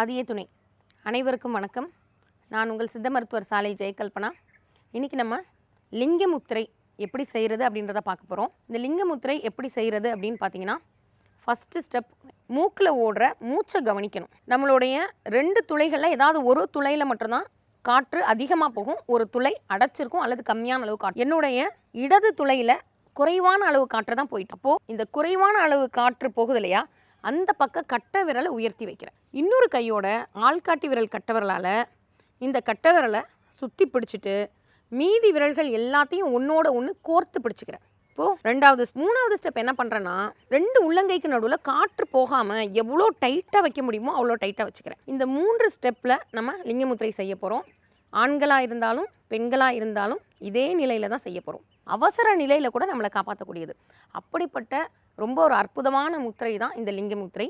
ஆதிய துணை. அனைவருக்கும் வணக்கம். நான் உங்கள் சித்த மருத்துவர் சாலை ஜெயகல்பனா. இன்றைக்கி நம்ம லிங்க முத்திரை எப்படி செய்கிறது அப்படின்றத பார்க்க போகிறோம் இந்த லிங்க முத்திரை எப்படி செய்கிறது அப்படின்னு பார்த்தீங்கன்னா ஃபஸ்ட்டு ஸ்டெப் மூக்கில் ஓடுற மூச்சை கவனிக்கணும். நம்மளுடைய ரெண்டு துளைகளில் ஏதாவது ஒரு துளையில் மட்டும்தான் காற்று அதிகமாக போகும். ஒரு துளை அடைச்சிருக்கும் அல்லது கம்மியான அளவு காற்று. என்னுடைய இடது துளையில் குறைவான அளவு காற்று தான் போயிட்டு அப்போது இந்த குறைவான அளவு காற்று போகுது இல்லையா? அந்த பக்கம் கட்டை விரலை உயர்த்தி வைக்கிறேன். இன்னொரு கையோட ஆள்காட்டி விரல் கட்டை விரலால் இந்த கட்டை விரலை சுற்றி பிடிச்சிட்டு மீதி விரல்கள் எல்லாத்தையும் ஒன்றோட ஒன்று கோர்த்து பிடிச்சிக்கிறேன். இப்போது ரெண்டாவது மூணாவது ஸ்டெப் என்ன பண்ணுறேன்னா ரெண்டு உள்ளங்கைக்கு நடுவில் காற்று போகாமல் எவ்வளோ டைட்டாக வைக்க முடியுமோ அவ்வளோ டைட்டாக வச்சுக்கிறேன். இந்த மூன்று ஸ்டெப்பில் நம்ம லிங்கமுத்திரை செய்ய போகிறோம் ஆண்களாக இருந்தாலும் பெண்களாக இருந்தாலும் இதே நிலையில் தான் செய்ய போகிறோம் அவசர நிலையில் கூட நம்மளை காப்பாற்றக்கூடியது அப்படிப்பட்ட ரொம்ப ஒரு அற்புதமான முத்திரை தான் இந்த லிங்க முத்திரை.